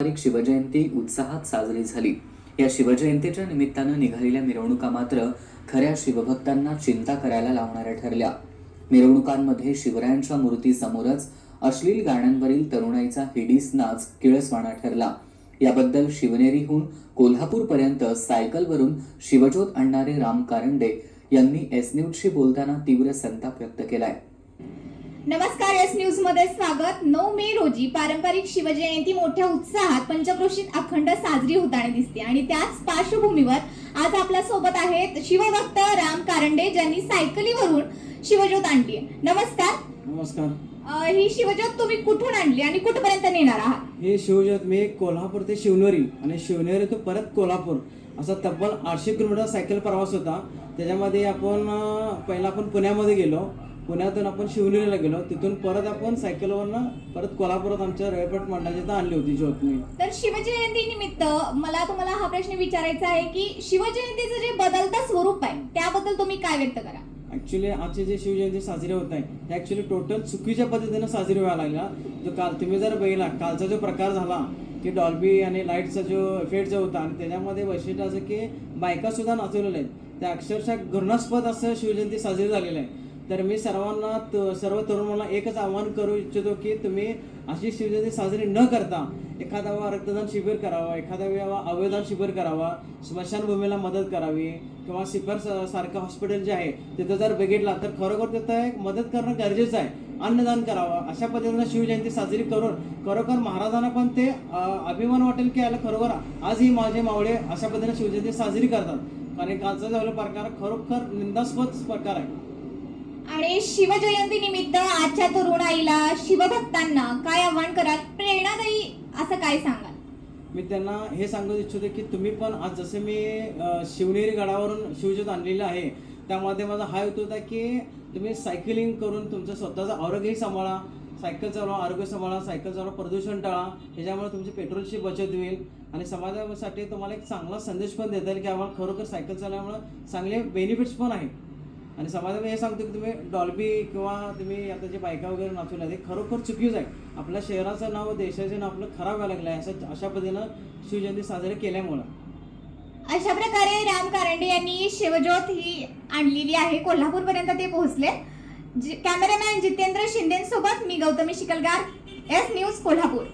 पारंपरिक शिवजयंती उत्साहात साजरी झाली. या शिवजयंतीच्या निमित्तानं निघालेल्या मिरवणुका मात्र खऱ्या शिवभक्तांना चिंता करायला लावणाऱ्या ठरल्या. मिरवणुकांमध्ये शिवरायांच्या मूर्ती समोरच अश्लील गाण्यांवरील तरुणाईचा हिडीस नाच किळसवाणा ठरला. याबद्दल शिवनेरीहून कोल्हापूरपर्यंत सायकलवरून शिवज्योत आणणारे राम कारंडे यांनी एस न्यूजशी बोलताना तीव्र संताप व्यक्त केलाय. नमस्कार एस न्यूजमध्ये स्वागत. नऊ मे रोजी पारंपरिक शिवजयंती मोठ्या उत्साहात पंचक्रोशीत अखंड साजरी होताना दिसते. आणि त्याच पार्श्वभूमीवर आज आपल्यासोबत आहेत शिवभक्त राम कारंडे ज्यांनी सायकलीवरून शिवज्योत आणली. नमस्कार. नमस्कार. अं, ही शिवज्योत तुम्ही कुठून आणली आणि कुठपर्यंत नेणार आहात? हे शिवजत मी कोल्हापूर ते शिवनेरी आणि शिवनेरी तो परत कोल्हापूर असा तब्बल आठशे किलोमीटर सायकल प्रवास होता. त्याच्यामध्ये आपण अं, पहिला आपण पुण्यामध्ये गेलो. पुण्यातून आपण शिवनेरीला गेलो तिथून परत आपण सायकलवरनं परत कोल्हापुरात आमच्या रेळपट मंडळाच्या इथं आणली होती ज्योत मी तर शिवजयंती निमित्त मला तुम्हाला हा प्रश्न विचारायचा आहे की शिवजयंतीचं जे बदलतं स्वरूप आहे त्याबद्दल तुम्ही काय व्यक्त करा? ऍक्च्युली आजचे जे शिवजयंती साजरी होत आहे हे ऍक्च्युली टोटल चुकीच्या पद्धतीनं साजरी व्हायला लागला. जो काल तुम्ही जर बघितला कालचा जो प्रकार झाला की डॉल्बी आणि लाईटचा जो इफेक्ट जो होता आणि त्याच्यामध्ये वैशिष्ट्य असं की बायका सुद्धा नाचवलेल्या आहेत. त्या अक्षरशः घृणास्पद असं शिवजयंती साजरी झालेलं आहे. तर मी सर्वांना त- सर्व तरुणांना एकच आवाहन करू इच्छितो की तुम्ही अशी शिवजयंती साजरी न करता एखादा वेळा रक्तदान शिबिर करावा एखाद्या वेळा अवयदान शिबिर करावा स्मशानभूमीला मदत करावी किंवा सिपर स- सारखं हॉस्पिटल जे आहे तिथं जर बघितला तर खरोखर तिथं एक मदत करणं गरजेचं आहे. अन्नदान करावं अशा पद्धतीनं शिवजयंती साजरी करून खरोखर महाराजांना पण ते अभिमान वाटेल की याला खरोखर आजही माझे मावळे अशा पद्धतीने शिवजयंती साजरी करतात. कारण कालचा झालेला प्रकार खरोखर निंदास्पद प्रकार आहे. आणि शिवजयंती निमित्त आजच्या तरुणाईला शिवभक्तांना काय आव्हान कराल? प्रेरणादायी असं काय सांगाल? मी त्यांना हे सांगू इच्छितो की तुम्ही पण आज जसं मी शिवनेरी गडावरून शिवज्योत आणलेलं आहे त्यामध्ये माझा हा हेतू होता की तुम्ही सायकलिंग करून तुमचं स्वतःचं आरोग्यही सांभाळा सायकल चालवा आरोग्य सांभाळा सायकल चालवा प्रदूषण टाळा ह्याच्यामुळे तुमची पेट्रोलची बचत होईल आणि समाजासाठी तुम्हाला एक चांगला संदेश पण देता येईल की आम्हाला खरोखर सायकल चालवल्यामुळं चांगले बेनिफिट्स पण आहेत. आणि समाजाला हे सांगतो की तुम्ही डॉल्बी किंवा तुम्ही आता जे बायका वगैरे नाचवल्या ते खरोखर चुकीच आहे. आपल्या शहराचं नाव देशाचं नाव आपलं खराब व्हायला लागलं आहे असं अशा पद्धतीनं शिवजयंती साजरी केल्यामुळं. अशा प्रकारे राम कारंडे यांनी शिवज्योत ही आणलेली आहे. कोल्हापूरपर्यंत ते पोहोचले. कॅमेरामॅन जितेंद्र शिंदेसोबत मी Gautami Shikalgar. S news Kolhapur.